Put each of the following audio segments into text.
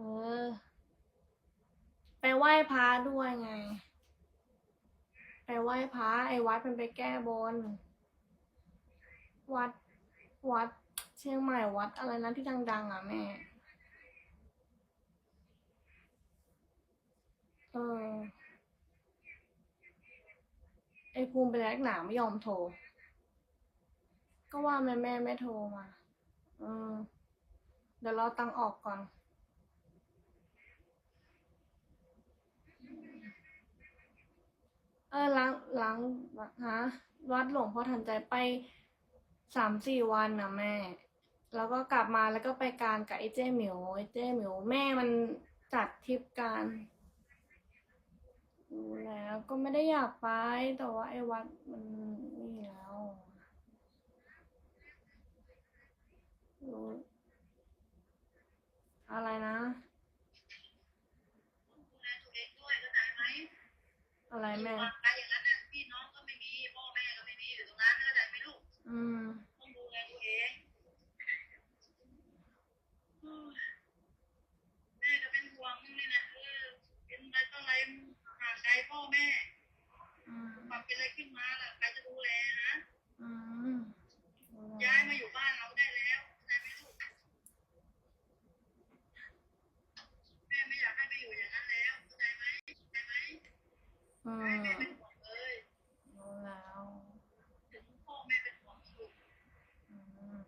เออ ไปไหว้พระด้วยไง ไปไหว้พระไอ้วัดเป็นไปแก้บน วัด วัดเชียงใหม่วัดอะไรนะที่ดัง ๆ อะแม่ เออ ไอ้ภูมิเป็นแรกหนาไม่ยอมโทร ก็ว่าแม่แม่ไม่โทรมาเออเดี๋ยวเราตังออกก่อน ออล้างล้างฮะวัดหลวงพ่อทันใจไปสามสี่วันนะแม่ แล้วก็กลับมาแล้วก็ไปการกับไอ้เจ้หมิวไอ้เจ้หมิวแม่มันจัดทริปการรู้แล้วก็ไม่ได้อยากไปแต่ว่าไอ้วัดมันนี่แล้วรู้อะไรนะ อะไรแม่ วางไปอย่างนั้นน่ะพี่น้องก็ไม่มีพ่อแม่ก็ไม่มีอยู่ตรงนั้นเข้าใจไหมลูก อืม ต้องดูแลตัวเองแม่ก็เป็นห่วงนี่นะเออเป็นอะไรต่ออะไรห่างไกลพ่อแม่ อืม ความเป็นอะไรขึ้นมาล่ะใครจะดูแลฮะ อืม ย้ายมาอยู่บ้านเราได้แล้วเข้าใจไหมลูกแม่ไม่อยากให้ไปอยู่อย่างนั้นแล้วเข้าใจไหมเข้าใจไหม อื ให้ ม แม่เป็นห่วงเลย รู้แล้ว ถึงพ่อแม่เป็นห่วงลูก อืม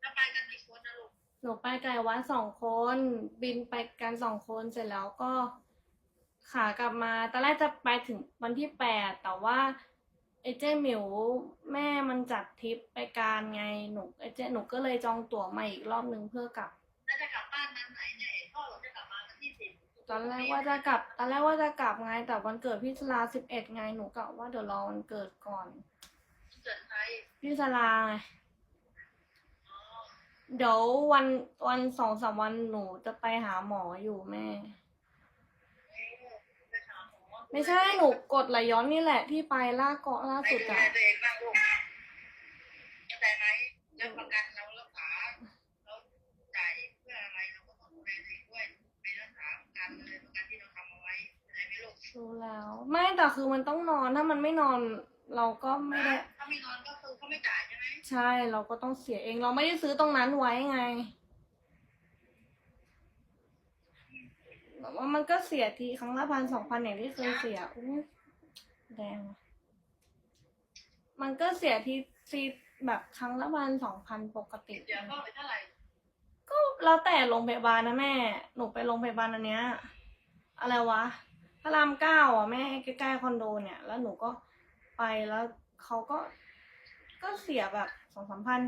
แล้วไปกันกี่คนนะลูก หนูไปไกลวัดสองคน บินไปกันสองคนเสร็จแล้วก็ขากลับมาตอนแรกจะไปถึงวันที่แปดแต่ว่าไอ้เจ้หมิวแม่มันจัดทริปไปการไงหนูไอ้เจ้หนูก็เลยจองตั๋วมาอีกรอบนึงเพื่อกลับแล้วจะกลับบ้านวันไหนเนี่ยพ่อเราจะกลับมาวันที่สิบตอนแรกว่าจะกลับ ตอนแรกว่าจะกลับไง แต่วันเกิดพี่สลาสิบเอ็ดไงหนูกะว่าเดี๋ยวรอวันเกิดก่อนเกิดใครพี่สลาไงอ๋อ เดี๋ยววันวันสองสามวันหนูจะไปหาหมออยู่แม่เออไปหาหมอไม่ใช่หนูกดไหลย้อนนี่แหละที่ไปล่าเกาะล่าไม่สุดดูแลอะตัวเองบ้างลูกเข้าใจไหมแล้วประกันเรารักษาเราจ่ายเพื่ออะไรเราก็ต้องดูแลตัวเองด้วยไปรักษาประกันเลยประกันที่เราทำเอาไว้เข้าใจไหมลูกรู้แล้ว ไม่แต่คือมันต้องนอนถ้ามันไม่นอน เราก็ไม่ได้ถ้าไม่นอนก็คือเขาไม่จ่าย ใช่ไหมใช่เราก็ต้องเสียเองเราไม่ได้ซื้อตรงนั้นไว้ไงแต่ว่ามันก็เสียทีครั้งละพันสองพันอย่างที่เคยเสียอุ้ยแดงว่ะมันก็เสียทีทีแบบครั้งละพันสองพันปกติเดี๋ยวพ่อไปเท่าไหร่ก็แล้วแต่โรงพยาบาลนะแม่ หนูไปโรงพยาบาลอันเนี้ย อะไรวะพระรามเก้าอะแม่ใกล้ๆคอนโดเนี่ย แล้วหนูก็ไปแล้วเขาก็ก็เสียแบบ สองสามพัน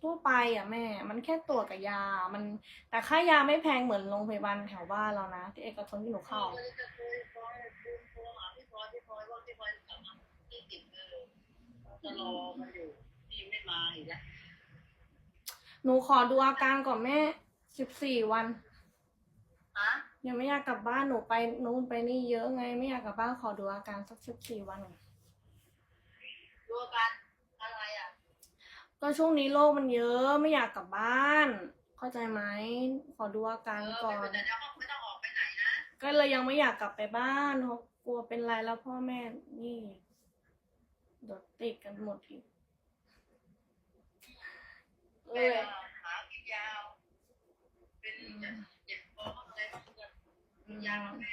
ทั่วไปอะแม่ มันแค่ตรวจกับยา มันแต่ค่ายาไม่แพงเหมือนโรงพยาบาลแถวบ้านเรานะ ที่เอกชนที่หนูพ่อเข้าก็จะโทรโทรโทรหาพี่พลอยพี่พลอยว่าพี่พลอยจะกลับมาที่ติดเออจะรอมันอยู่พี่ไม่มาอีกแล้วหนูขอดูอาการก่อนแม่สิบสี่วันฮะยังไม่อยากกลับบ้านหนูไปนู้นไปนี่เยอะไง ไม่อยากกลับบ้านขอดูอาการสักสิบสี่วันก่อนดูอาการอะไรอะ ก็ช่วงนี้โรคมันเยอะไม่อยากกลับบ้าน เข้าใจไหมขอดูอาเอการอก่อไม่นเป็นไรนะไม่ต้องออกไปไหนนะ ก็เลยยังไม่อยากกลับไปบ้านเพราะกลัวเป็นไรแล้วพ่อแม่นี่เดี๋ยวติดกันหมดอีกเอแม่อหากินยาวเป็นเจ็บคอบ้างอะไรบ้างก็กินยาแม่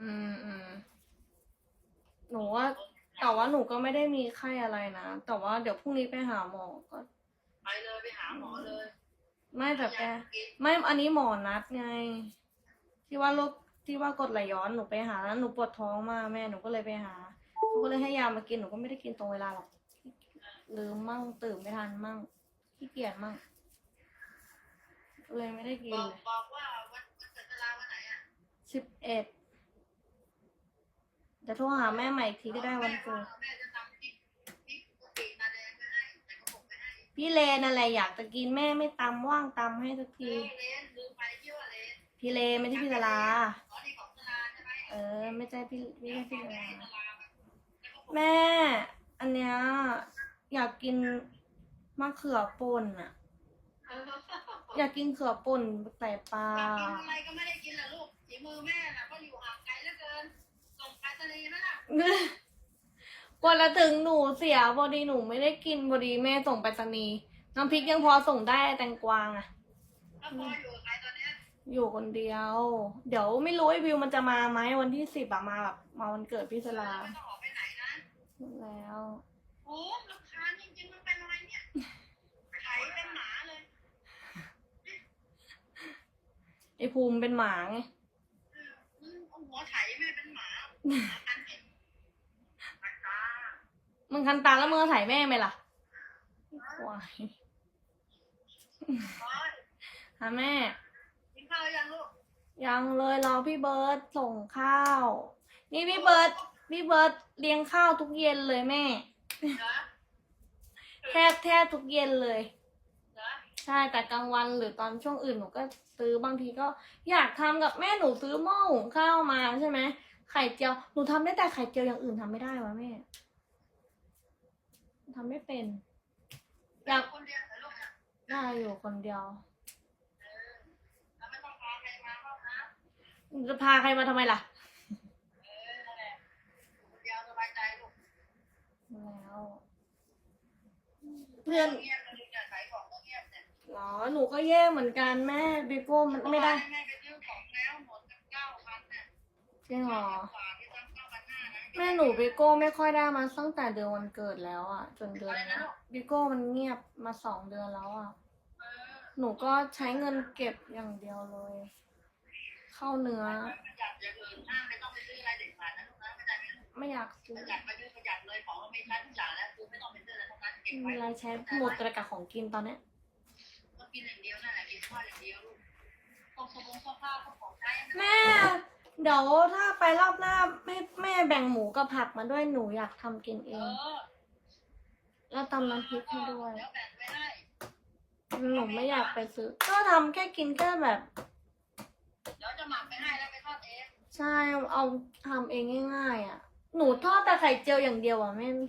อืมอืมหนูว่า แต่ว่าหนูก็ไม่ได้มีไข้อะไรนะ แต่ว่าเดี๋ยวพรุ่งนี้ไปหาหมอก็ไปเลยไปหาหมอเลยไม่แต่แกยากินไม่อันนี้หมอนัดไง ที่ว่าโรคที่ว่ากดไหลย้อนหนูไปหาแล้วหนูปวดท้องมากแม่หนูก็เลยไปหาเขาก็เลยให้ยามากินหนูก็ไม่ได้กินตรงเวลาหรอกลืมมั่งตื่นไม่ทันมั่งขี้เกียจมั่งก็เลยไม่ได้กิบนอกเลยบอกว่าวันวันเกิดเวลาวันไหนอะสิบเอ็ด เดี๋ยวโทรหาแม่ใหม่อีกทีก็ได้วันเกิดแม่จะทำพริกพริกกะปิตาแดงไปให้ใส่กระปุกไปให้พี่เลนอะไรอยากจะกินแม่ไม่ตำว่างตำให้สักทีอเลนลืมไปที่ว่าเลนพี่เลไม่ใช่พี่สลาอ๋อนี่ของสลาใช่ไหมเออ ไม่ใช่พี่ไม่ใช่พี่สลาสลาแม่ อันเนี้ยอยากกินมะเขือป่นอะเอออยากกินเขือป่นใส่ปลาอยากกินอะไรก็ไม่ได้กินละลูกฝีมือแม่น่ะก็อยู่ห่างไกลเหลือเกิน ส่งไปรษณีย์ไหมล่ะกว่าจะถึงหนูเสียพอดีหนูไม่ได้กินพอดีแม่ส่งไปรษณีย์น้ำพริกยังพอส่งได้แตงกวางอะแล้วพออยู่กับใครตอนเนี้ยอยู่คนเดียว เดี๋ยวไม่รู้ไอ้วิวมันจะมาไหมวันที่สิบอะมาแบบมาวันเกิดพี่สลาไม่ต้องออกไปไหนนะแล้ว โอ้รำคาญจริงๆมันเป็นอะไรเนี่ยไถเป็นหมาเลยไอ้ภูมิเป็นหมาไงเออมึงเอาหัวไถแม่เป็นหมาหมาอันเห็นตาตา มึงคันตาแล้วมึงก็ถ่ายแม่ไหมล่ะควายโอ้ยหาแม่ กินข้าวหรือยังลูกยังเลยรอพี่เบิร์ตส่งข้าว นี่พี่เบิร์ตพี่เบิร์ตเลี้ยงข้าวทุกเย็นเลยแม่เหรอแทบแทบทุกเย็นเลยเหรอใช่แต่กลางวันหรือตอนช่วงอื่นหนูก็ซื้อบางทีก็ อยากทำกับแม่หนูซื้อหม้อหุงข้าวมาใช่ไหมไข่เจียวหนูทำได้แต่ไข่เจียวอย่างอื่นทำไม่ได้วะแม่ ทำไม่เป็น อยากคนเดียวเหรอลูกเนี่ยได้อยู่คนเดียวเออแล้วไม่ต้องพาใครมาเข้านะจะพาใครมาทำไมล่ะ เออนั่นแหละอยู่คนเดียวสบายใจลูกแล้วเพื่อนเงียบเลยลูกเนี่ยขายของก็เงียบเนี่ยหรอหนูก็แย่เหมือนกันแม่บิโก้มันไม่ได้แม่ไปซื้อของแล้วหมดกับเก้าพันเนี่ยจริงเหรอกว่า แม่หนูบิโก้ไม่ค่อยได้มาตั้งแต่เดือนวันเกิดแล้วอะจนเดือนเนี้ยบิโก้มันเงียบมาสองเดือนแล้วอะเออหนูก็ใช้เงินเก็บอย่างเดียวเลย เข้าเนื้อ ประหยัดอย่างอื่นห้ามไม่ต้องไปซื้ออะไรเด็ดขาดนะลูกนะไม่ได้ไม่ลูกไม่อยากซื้อประหยัดไปซื้อประหยัดเลยของเราไม่ใช้ทุกอย่างแล้วคือไม่ต้องไปซื้ออะไรทั้งนั้นเก็บมีไว้อะไรใช้หมดแต่กับของกินตอนเนี้ยก็กินอย่างเดียวนั่นแหละกินข้าวอย่างเดียวลูกพวกสมงเสื้อผ้าพวกของใช้แม่ เดี๋ยวถ้าไปรอบหน้าแม่แม่แบ่งหมูกับผักมาด้วยหนูอยากทำกินเอเอง อแล้วตำน้ำพริกให้ด้วยเดี๋ยวแบ่งไว้ให้หนูไม่อยากไปซื้อ ก็ทำแค่กินแค่แบบ เดี๋ยวจะหมักไปให้แล้วไปทอดเองใช่เอาทำเองง่ายๆอะ หนูทอดแต่ไข่เจียวอย่างเดียวอะแม่ไม่